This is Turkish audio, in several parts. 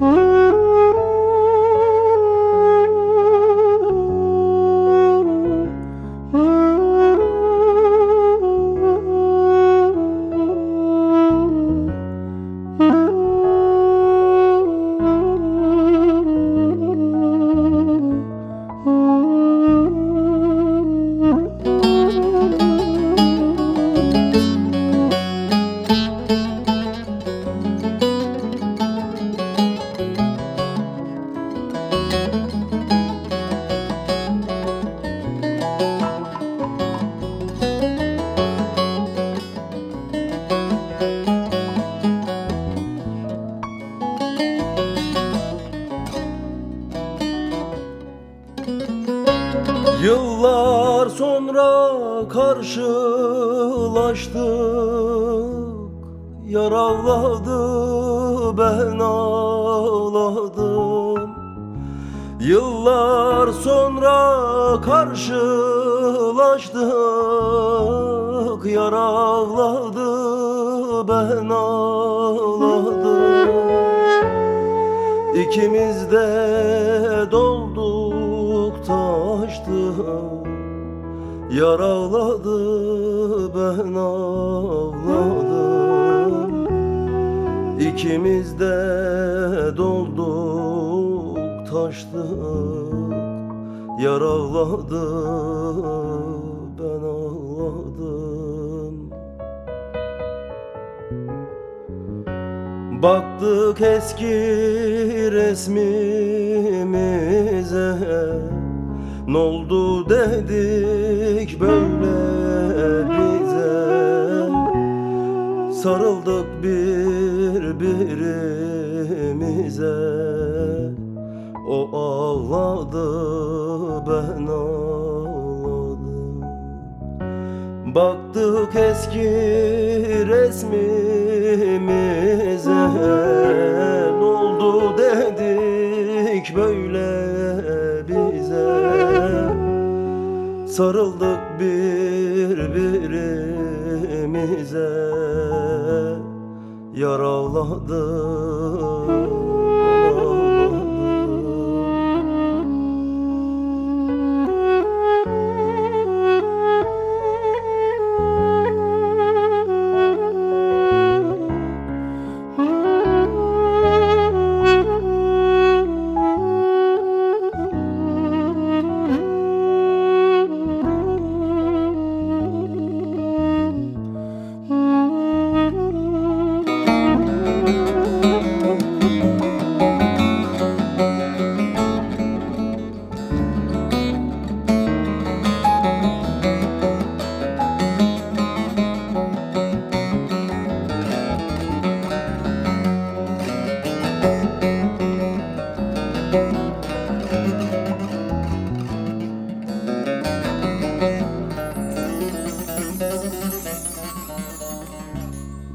Mm-hmm. Yıllar sonra karşılaştık. Yaraladı ben ağladım. Yıllar sonra karşılaştık. Yaraladı ben ağladım. İkimiz de dolduk taştık Yaraladı ben ağladım. İkimiz de dolduk taştık. Yaraladı ben ağladım. Baktık eski resmimize Noldu dedik böyle bize. Sarıldık birbirimize. O ağladı ben ağladım. Baktık eski resmimize. Ne oldu dedik böyle bize Sarıldık birbirimize Yaraladı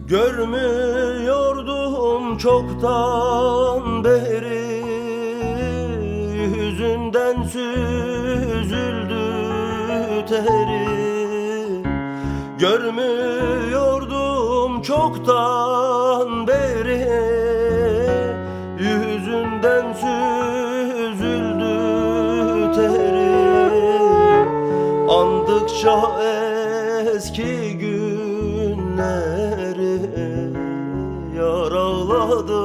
Görmüyordum çoktan beri Yüzünden süzüldü teri. Görmüyordum çoktan beri teri Andıkça eski günleri Yaraladı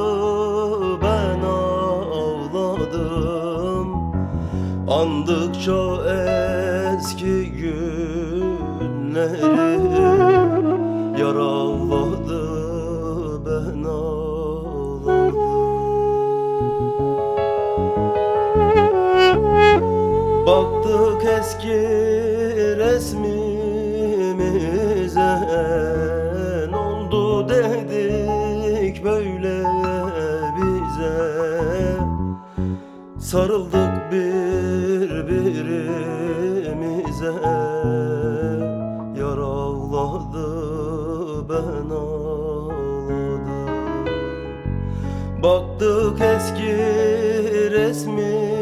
ben ağladım. Andıkça eski günleri ben Baktık eski resmimize Ne oldu dedik böyle bize. Sarıldık birbirimize Yaraladı ben ağladım. Baktık eski resmimize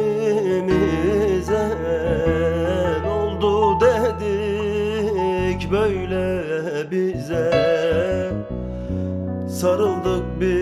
Sarıldık birbirimize